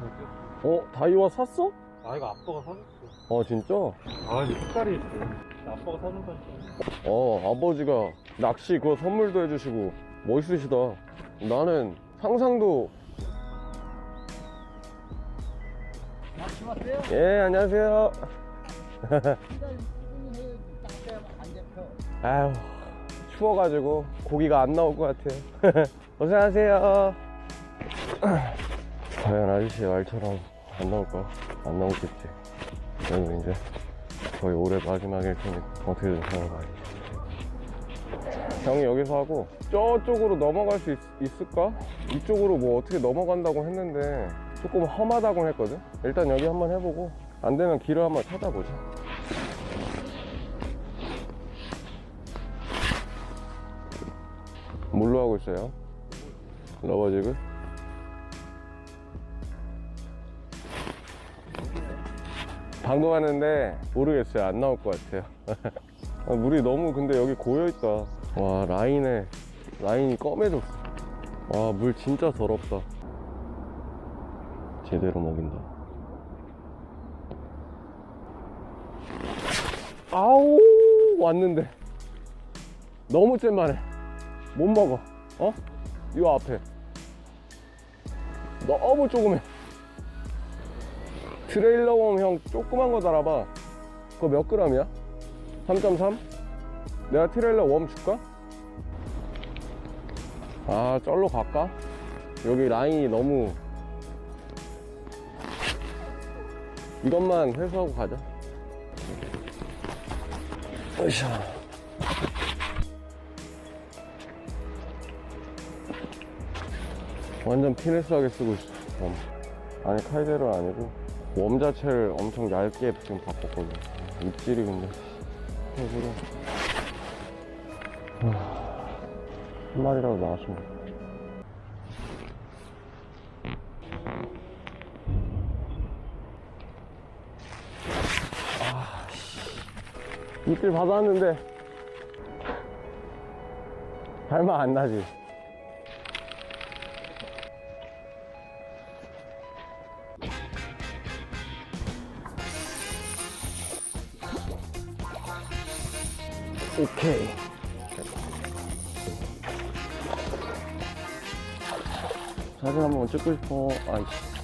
생겼어. 어? 다이와 샀어? 아, 이거 아빠가 사줬어. 어 진짜? 아, 이거 색깔이 있어. 아빠가 사준 거니까. 어 아버지가 낚시 그거 선물도 해주시고 멋있으시다 나는 상상도 낚시 왔어요? 예 안녕하세요 아유 추워가지고 고기가 안 나올 것 같아요 고생하세요 과연 아저씨 말처럼 안 나올까? 안 나오겠지 그래도 이제 거의 올해 마지막일 테니까 어떻게든 살아가야지 형이 여기서 하고 저쪽으로 넘어갈 수 있, 을까 이쪽으로 뭐 어떻게 넘어간다고 했는데 조금 험하다고 했거든 일단 여기 한번 해보고 안 되면 길을 한번 찾아보자 뭘로 하고 있어요? 러버지그? 왔는데 모르겠어요. 안 나올 것 같아요. 아, 물이 너무 근데 여기 고여있다. 와 라인에 라인이 검해졌어. 와 물 진짜 더럽다. 제대로 먹인다. 아우 왔는데. 너무 짠만해. 못 먹어. 어? 이 앞에. 너무 조그매 트레일러 웜 형 조그만 거 달아봐 그거 몇 그램이야? 3.3? 내가 트레일러 웜 줄까? 아 쩔로 갈까? 여기 라인이 너무 이것만 회수하고 가자 으쌰 완전 피네스하게 쓰고 있어 웜. 아니 카이데르 아니고 웜 자체를 엄청 얇게 지금 바꿨거든 입질이 근데 일부러 한 마리라도 나왔으면. 아, 씨. 입질 받았는데 발만 안 나지 오케이. 사진 한번 찍고 싶어? 아이씨